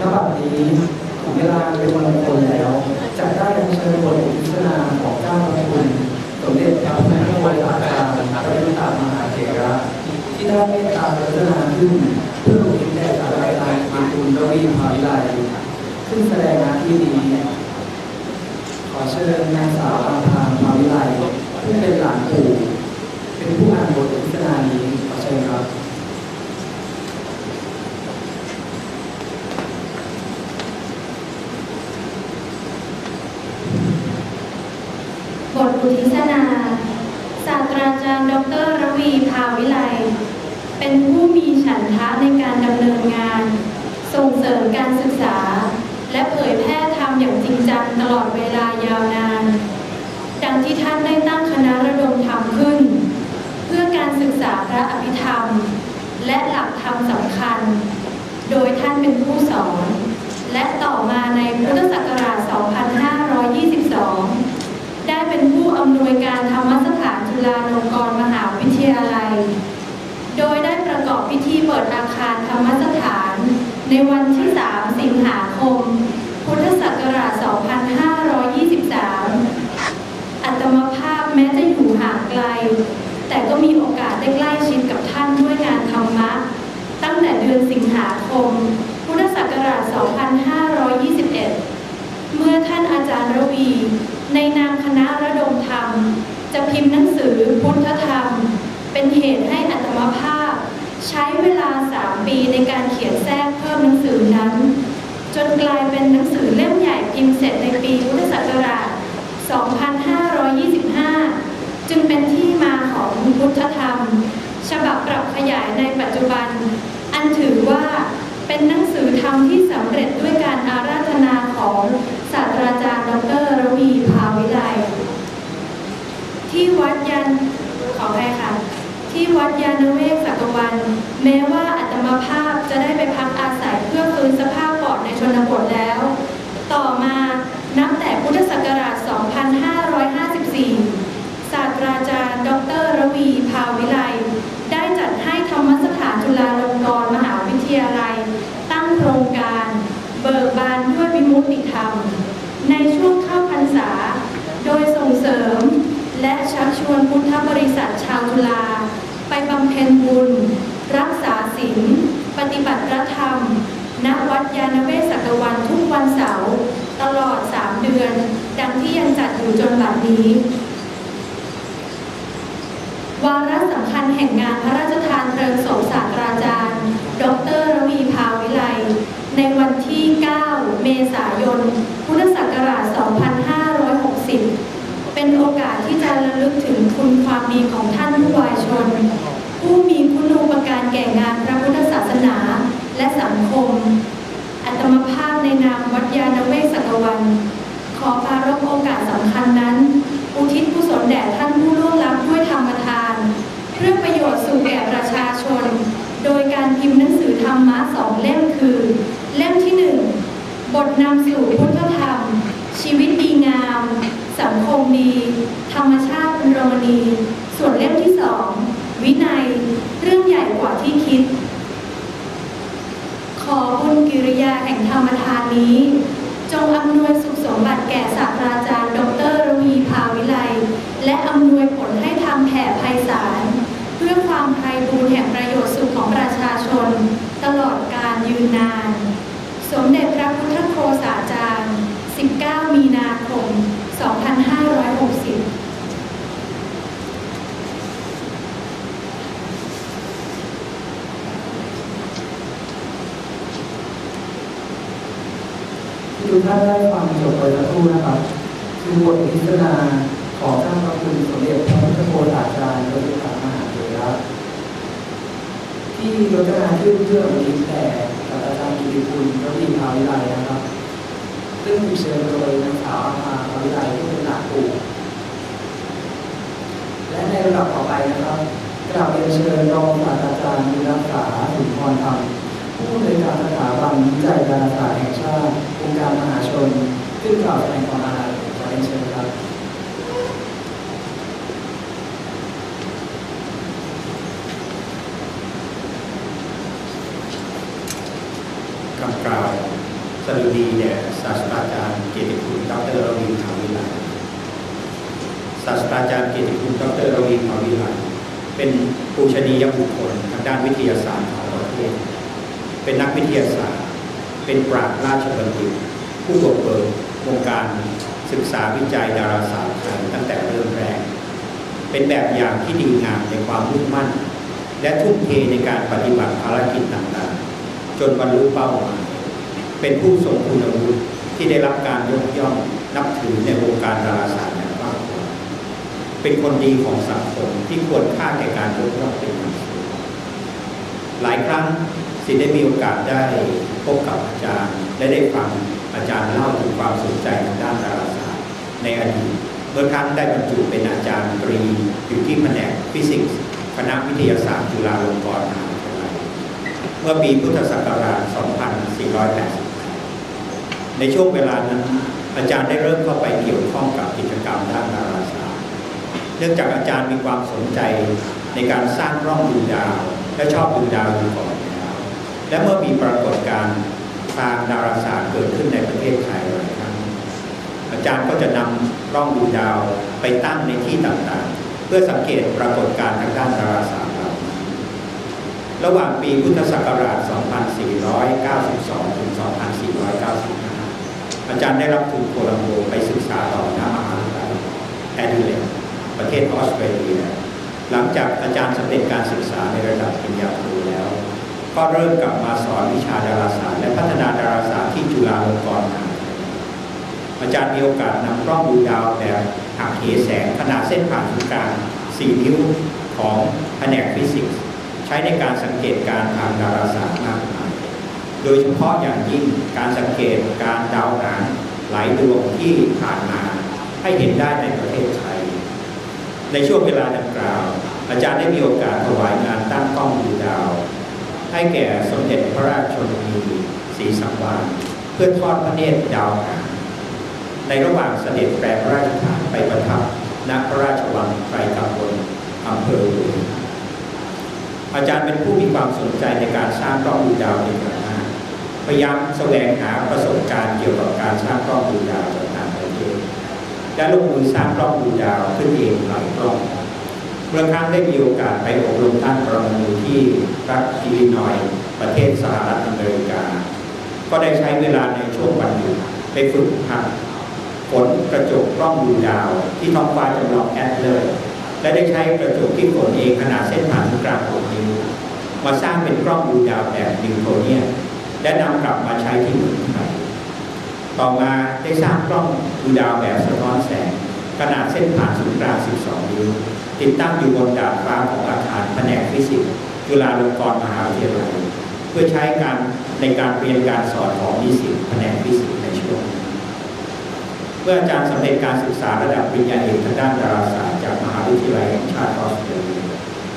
ณบัดนี้ถึงเวลาเป็นวันมงคลแล้ว จะได้อัญเชิญบทพิจารณาของเจ้าพระคุณสมเด็จพระพุทธวรอาจารย์พระยุทธามหาเถระที่ได้เมตตาพัฒนาขึ้นเพื่ออุทิศแด่สารายการเป็นคุณระวีมหาวิไลซึ่งแสดงหน้าที่นี้ขอเชิญนางสาวอาภามหาวิไลผู้เป็นหลานปู่เป็นผู้อ่านบทพิจารณานี้ ชิญครับบทอุทิศนาศาสตราจารย์ ดรระวีภาวิไล เป็นผู้มีฉันทะในการดำเนินงาน ส่งเสริมการศึกษา และเผยแพร่ธรรมอย่างจริงจังตลอดเวลายาวนาน ดังที่ท่านได้ตั้งคณะระดมธรรมขึ้น การศึกษาพระอภิธรรม และหลักธรรมสำคัญ โดยท่านเป็นผู้สอน และต่อมาในพุทธศักราช 2522 ได้เป็นผู้อำนวยการธรรมสถานจุฬาลงกรณ์มหาวิทยาลัย โดยได้ประกอบพิธีเปิดอาคารธรรมสถานในวันที่ 3 สิงหาคม พุทธศักราช 2523 อัตมภาพแม้จะอยู่ห่างไกล แต่ก็มีโอกาสได้ใกล้ชิดกับท่านด้วยงานธรรมะ ตั้งแต่เดือนสิงหาค ม พุทธศักราช 2521 เมื่อท่านอาจารย์ระวี ในนามคณะระดมธรรม จะพิมพ์หนังสือพุทธธรรม เป็นเหตุให้อัตมภาพ ใช้เวลา 3 ปีในการเขียนแทรกเพิ่มหนังสือนั้น จนกลายเป็นหนังสือเล่มใหญ่พิมพ์เสร็จในปีพุทธศักราช 2525 จึงเป็นที่มาของพุทธธรรม ฉบับปรับขยายในปัจจุบัน อันถือว่า เป็นหนังสือธรรมที่สำเร็จด้วยการอาราธนาของศาสตราจารย์ดรระวีภาวิไลที่วัดยันขอไปค่ะ ที่วัดยานเวศสัตวัน แม้ว่าอัตมาภาพจะได้ไปพักอาศัยเพื่อฟื้นสภาพปอดในชนบทแล้ว ต่อมานับแต่พุทธศักราช 2554 ศาสตราจารย์ ดรระวีภาวิไล ได้จัดให้ธรรมสถานจุฬาลงกรณ์มหาวิทยาลัย ตั้งโครงการ เบิกบานด้วยวิมุตติธรรม ในช่วงเข้าพรรษา โดยส่งเสริม และชักชวนพุทธ บริษัทชาวจุฬาไปบำเพ็ญบุญ รักษาศีลปฏิบัติพระธรรม ณ วัดยานเวศกวันทุกวันเสาร์ตลอด 3 เดือน ดังที่ยังจัดอยู่จนบัดนี้ วาระสำคัญแห่งงานพระราชทานเพลิงศพศาสตราจารย์ ดรระวีภาวิไล ในวันที่ 9 เมษายน พุทธศักราช 2560 เป็นโอกาสที่จะระลึกถึง คุณความดีของท่านผู้วายชน ผู้มีคุณูปการแก่งานพระพุทธศาสนาและสังคม อัตมภาพในนามวัดยาณเวศกวัน ขอปารกโอกาสสำคัญนั้น อุทิศกุศลแด่ท่านผู้ล่วงลับด้วยธรรมทาน เพื่อประโยชน์สู่แก่ประชาชน โดยการพิมพ์หนังสือธรรมะสองเล่มคือ เล่มที่หนึ่งบทนำสู่พุทธธรรม ชีวิตดีงาม สังคมดี ธรรมชาติเป็นรมณี ส่วนเล่มที่สองวินัย เรื่องใหญ่กว่าที่คิด ขอบุญกิริยาแห่งธรรมทานนี้ จงอำนวยสุขสมบัติแก่ศาสตราจารย์ ดรระวีภาวิไล และอำนวยผลให้ทำแผ่ไพศาล เพื่อความไพบูรย์แห่งประโยชน์สุขของประชาชน ตลอดการยืนนาน สมเด็จพระพุทธโฆษาจารย์ 19 มีนาคม 2560 ที่ทุกท่านได้ฟังจบไปสักครู่นะครับ คือบทพิจารณาของท่านพระคุณสมเด็จพระพุทธโฆษาจารย์พระยุทธมหาเถระที่ยกนาขึ้นเพื่ออุทิศแด่ศาสตราจารย์กิติคุณพระวีภาวิไลนะครับ ซึ่งเชิญโดยนางสาวอาภาภาวิไลที่เป็นหลานปู่และในระดับต่อไปนะครับกราบเรียนเชิญรองศาสตราจารย์มีรักษาสุนทรธรรม ผู้บริการสถาบันวิจัยดาราศาสตร์แห่งชาติองค์การมหาชน ซึ่งกล่าวแสดงความอาลัยขอเรีเชิญครับกำกลาวสรุดีแด่ศาสตราจารย์เกียรติคุณดรรวินทาวิไลศาสตราจารย์เกียรติคุณดรรวินทาวิลาเป็นปูชนียบุคคลทางด้านวิทยาศาสตร์ของประเทศ เป็นนักวิทยาศาสตร์ เป็นปราชญ์ราชบัณฑิต ผู้บุกเบิกวงการศึกษาวิจัยดาราศาสตร์ไทยตั้งแต่เริ่มแรก เป็นแบบอย่างที่ดีงามในความมุ่งมั่น และทุ่มเทในการปฏิบัติภารกิจต่างๆ จนบรรลุเป้าหมาย เป็นผู้ทรงคุณวุฒิที่ได้รับการยกย่องนับถือในวงการดาราศาสตร์อย่างกว้างขวางเป็นคนดีของสังคมที่ควรค่าแก่การยกย่องเป็นอย่างสูงหลายครั้ง สิได้มีโอกาสได้พบกับอาจารย์ และได้ฟังอาจารย์เล่าถึงความสนใจทางด้านดาราศาสตร์ในอดีตเมื่อครั้งได้บรรจุเป็นอาจารย์ตรีอยู่ที่แผนกฟิสิกส์คณะวิทยาศาสตร์จุฬาลงกรณ์มหาวิทยาลัยเมื่อปีพุทธศักราช 2480 ในช่วงเวลานั้นอาจารย์ได้เริ่มเข้าไปเกี่ยวข้องกับกิจกรรมด้านดาราศาสตร์ เนื่องจากอาจารย์มีความสนใจในการสร้างร่องดูดาว และชอบดูดาวอยู่ก่อน และเมื่อมีปรากฏการณ์ทางดาราศาสตร์เกิดขึ้นในประเทศไทยหลายครั้งอาจารย์ก็จะนำร่องดูดาวไปตั้งในที่ต่างๆ เพื่อสังเกตปรากฏการณ์ทางด้านดาราศาสตร์เหล่านั้ระหว่างปีพุทธศักราช 2492 ถึง 2495 อาจารย์ได้รับทุนโคลัมโบไปศึกษาต่อณมหาวิทยาลัยแอดิเลดประเทศออสเตรเลีย หลังจากอาจารย์สำเร็จการศึกษาในระดับปริญญาโทแล้ว ก็เริ่มกลับมาสอนวิชาดาราศาสตร์ และพัฒนาดาราศาสตร์ที่จุฬาลงกรณ์มหาวิทยาลัยอาจารย์มีโอกาสนำกล้องดูดาวแบบหักเหแสงขนาดเส้นผ่านศูนย์กลาง 4 นิ้วของแผนกฟิสิกส์ใช้ในการสังเกตการทางดาราศาสตร์มากมายโดยเฉพาะอย่างยิ่งการสังเกตการดาวหางหลายดวงที่ผ่านมาให้เห็นได้ในประเทศไทย ในช่วงเวลาดังกล่าว อาจารย์ได้มีโอกาสถวายงานตั้งกล้องดูดาว ให้แก่สมเด็จพระราชชนนีศรีสังวาลเพื่อทอดพระเนตรดาวหางในระหว่างเสด็จแปรพระราชทานไปประทับณพระราชวังไตรกังวลอำเภอหลวงอาจารย์เป็นผู้มีความสนใจในการสร้างกล้องดูดาวในอย่างมากพยายามแสวงหาประสบการณ์เกี่ยวกับการสร้างกล้องดูดาวจากต่างประเทศและลงมือสร้างกล้องดูดาวขึ้นเองหลายกล้อง เมื่อครั้งได้มีโอกาสไปอบรมท่านปรมาณูที่รัฐอิลลินอยประเทศสหรัฐอเมริกา ก็ได้ใช้เวลาในช่วงวันหยุดไปฝึกหัดฝนกระจกกล้องดูดาว ที่ท้องฟ้าจำลองแอดเลย และได้ใช้กระจกที่ฝนเองขนาดเส้นผ่านศูนย์กลาง6นิ้วมาสร้างเป็นกล้องดูดาวแบบนิวโทเนียและนำกลับมาใช้ที่เมืองไทยต่อมาได้สร้างกล้องดูดาวแบบสะท้อนแสง ขนาดเส้นผ่านศูนย์กลาง 12 นิ้ว ติดตั้งอยู่บนดาดฟ้าของอาคารแผนกฟิสิกส์จุฬาลงกรณ์มหาวิทยาลัยเพื่อใช้การในการเรียนการสอนของนิสิตแผนกฟิสิกส์ในช่วงนั้เมื่ออาจารย์สำเร็จการศึกษาระดับปริญญาเอกทางด้านดาราศาสตร์จากมหาวิทยาลัยแห่งชาติออสเตรเลีย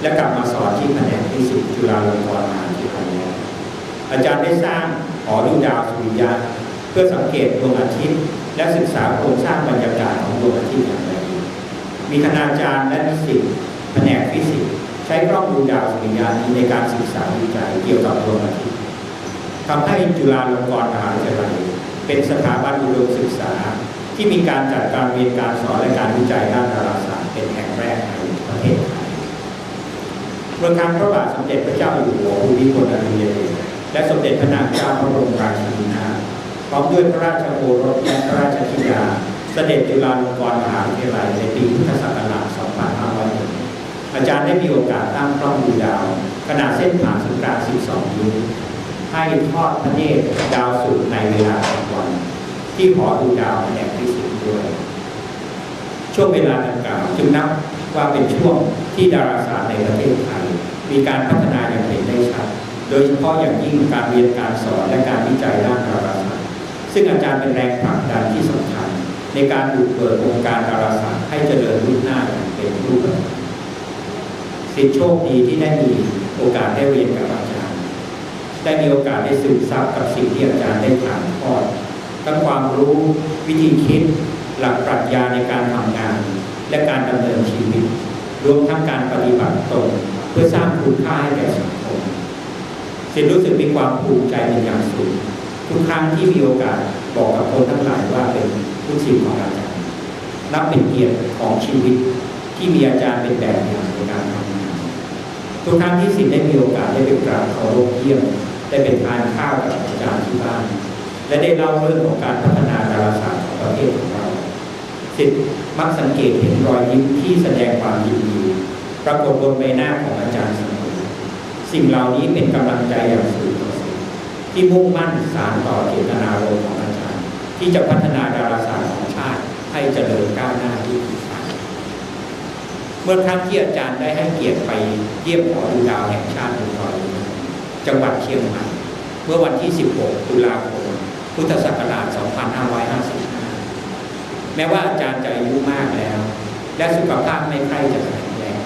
และกลับมาสอนที่แผนกฟิสิกส์จุฬาลงกรณ์มหาวิทยาลัยอาจารย์ได้สร้างหอดูดาวสุริยะเพื่อสังเกตดวงอาทิตย์ และศึกษาโครงสร้างบรรยากาศของดวงอาทิตย์อย่าง มีคณาจารย์และนิสิตแผนกฟิสิกส์ใช้กล้องดูดาวสุริยะนี้ในการศึกษาวิจัยเกี่ยวกับดวงอาทิตย์ทำให้จุฬาลงกรณ์มหาวิทยาลัยเป็นสถาบันอุดมศึกษา ที่มีการจัดการเรียนการสอนและการวิจัยด้านดาราศาสตร์เป็นแห่งแรกในประเทศไทยเมื่อครั้งพระบาทสมเด็จพระเจ้าอยู่หัวภูมิพลอดุลยเดชและสมเด็จพระนางเจ้าพระบรมราชินีนาถพร้อมด้วยพระราชโอรสและพระราชธิดา เสด็จจุฬาลงกรณ์มหาวิทยาลัยในปีพุทธศักราช 2501 อาจารย์ได้มีโอกาสตั้งกล้องดูดาว ขนาดเส้นผ่านศูนย์กลาง 12 นิ้วให้ทอดพระเนตรดาวศุกในเวลากลางวัน ที่หอดูดาวแผนกฟิสิกส์ด้วย ช่วงเวลาดังกล่าวจึงนับว่าเป็นช่วงที่ดาราศาสตร์ในประเทศไทยมีการพัฒนาอย่างเห็นได้ชัด โดยเฉพาะอย่างยิ่งการเรียนการสอนและการวิจัยด้านดาราศาสตร์ ซึ่งอาจารย์เป็นแรงผลักดันที่สำคัญ ในการบุกเบิกวงการดาราศาสตร์ให้เจริญรุ่งหน้าองเป็นรูปธรรมสิทธิโชคดีที่ได้มีโอกาสได้เรียนกับอาจารย์ ได้มีโอกาสได้ซึมซับกับสิ่งที่อาจารย์ได้ถ่ายทอดทั้งความรู้วิธีคิด หลักปรัชญาในการทำงาน และการดำเนินชีวิต รวมทั้งการปฏิบัติตนเพื่อสร้างคุณค่าให้แก่สังคมสิทธิรู้สึกมีความภูมิใจเป็นอย่างสูงทุกครั้งที่มีโอกาสบอกกับคนทั้งหลายว่าเป็น ผู้ศิษย์ของอาจารย์นับเป็นเกียรติของชีวิตที่มีอาจารย์เป็นแบบอย่างในการทำงานทุกครั้งที่สิทธิ์ได้มีโอกาสได้ไปกราบเคารพเยี่ยมได้ไปทานข้าวกับอาจารย์ที่บ้าน และได้เล่าเรื่องของการพัฒนาดาราศาสตร์ของประเทศของเราสิทธิ์มักสังเกตเห็นรอยยิ้มที่แสดงความยินดีปรากฏบนใบหน้าของอาจารย์เสมอสิ่งเหล่านี้เป็นกำลังใจอย่างสูงสิทธิ์ที่มุ่งมั่นสานต่อเจตนารมณ์ของอาจารย์ ที่จะพัฒนาดาราศาสตร์ของชาติให้เจริญก้าวหน้าที่ดีไปเมื่อครั้งที่อาจารย์ได้ให้เกียรติไปเยี่ยมหอดูดาวแห่งชาติในดอนจังหวัดเชียงใหม่เมื่อวันที่ 16 ตุลาคม พุทธศักราช 2555 แม้ว่าอาจารย์จะอายุมากแล้ว และสุขภาพไม่ค่อยจะแข็งแรง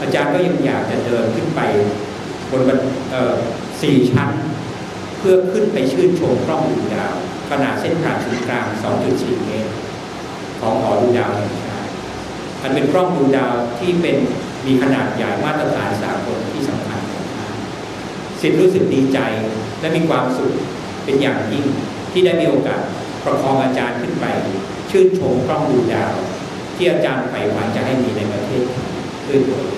อาจารย์ก็ยังอยากจะเดินขึ้นไปบนบันเอ่อสี่ชั้น เพื่อขึ้นไปชื่นชมกล้องดูดาว ขนาดเส้นผ่านศูนย์กลาง 2.4 เมตร ของหอดูดาวแห่งชาติมันเป็นกล้องดูดาวที่เป็นมีขนาดใหญ่มาตรฐานสากลที่สำคัญของชาติสิทธิ์รู้สึกดีใจและมีความสุขเป็นอย่างยิ่งที่ได้มีโอกาสประคองอาจารย์ขึ้นไป ชื่นชมกล้องดูดาว ที่อาจารย์ใฝ่ฝันจะให้มีในประเทศไทยด้วยเอง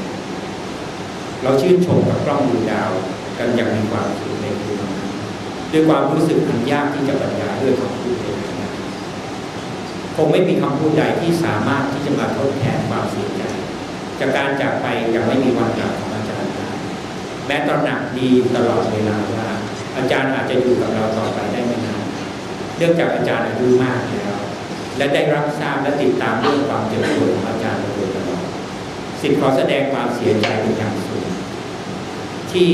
เราชื่นชมกับกล้องดูดาวกันอย่างมีความสุขในคืนนั้น ด้วยความรู้สึกอันยากที่จะบรรยายด้วยคำพูดเลยนะคงไม่มีคำพูดใดที่สามารถที่จะมาทดแทนความเสียใจจากการจากไปอย่างไม่มีวันกลับของอาจารย์ได้แม้ตระหนักดีตลอดเวลาว่า อาจารย์อาจจะอยู่กับเราต่อไปได้ไม่นานเนื่องจากอาจารย์อายุมากแล้วและได้รับทราบและติดตามเรื่องความเจ็บปวดของอาจารย์มาโดยตลอดสิทธิ์ขอแสดงความเสียใจเป็นอย่างสูงที่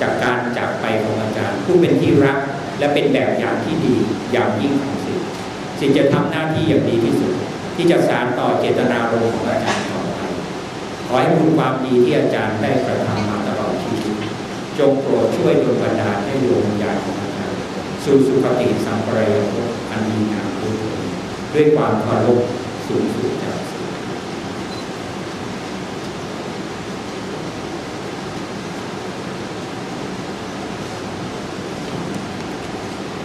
จากการจากไปของอาจารย์ ผู้เป็นที่รักและเป็นแบบอย่างที่ดีอย่างยิ่งของสิทธิ์สิทธิ์จะทำหน้าที่อย่างดีที่สุด ที่จะสานต่อเจตนารมณ์ของอาจารย์ต่อไปขอให้คุณความดีที่อาจารย์ได้กระทำมาตลอดชีวิตจงโปรดช่วยดลบันดาลให้ดวงวิญญาณของอาจารย์สู่สุคติสัมปรายภพอันดีงามด้วยเถิดด้วยความเคารพสูงสุดจาก